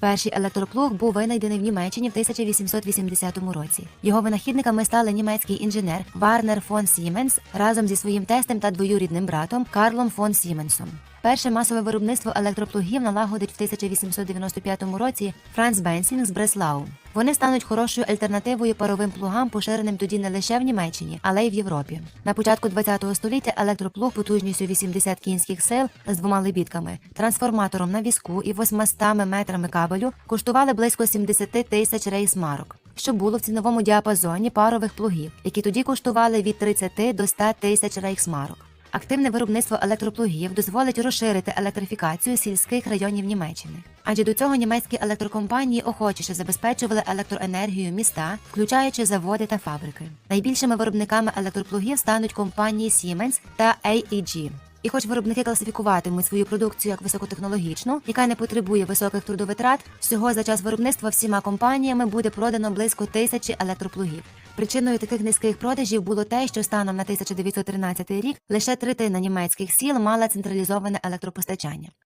Перший електроплуг був винайдений в Німеччині в 1880 році. Його винахідниками стали німецький інженер Варнер фон Сіменс разом зі своїм тестем та двоюрідним братом Карлом фон Сіменсом. Перше масове виробництво електроплугів налагодить в 1895 році Франц Бенсінг з Бреслау. Вони стануть хорошою альтернативою паровим плугам, поширеним тоді не лише в Німеччині, але й в Європі. На початку ХХ століття електроплуг потужністю 80 кінських сил з двома лебідками, трансформатором на візку і 800 метрами кабелю коштували близько 70 тисяч рейсмарок, що було в ціновому діапазоні парових плугів, які тоді коштували від 30 до 100 тисяч рейхсмарок. Активне виробництво електроплугів дозволить розширити електрифікацію сільських районів Німеччини. Адже до цього німецькі електрокомпанії охочіше забезпечували електроенергію міста, включаючи заводи та фабрики. Найбільшими виробниками електроплугів стануть компанії Siemens та AEG. І хоч виробники класифікуватимуть свою продукцію як високотехнологічну, яка не потребує високих трудовитрат, всього за час виробництва всіма компаніями буде продано близько тисячі електроплугів. Причиною таких низьких продажів було те, що станом на 1913 рік лише третина німецьких сіл мала централізоване електропостачання.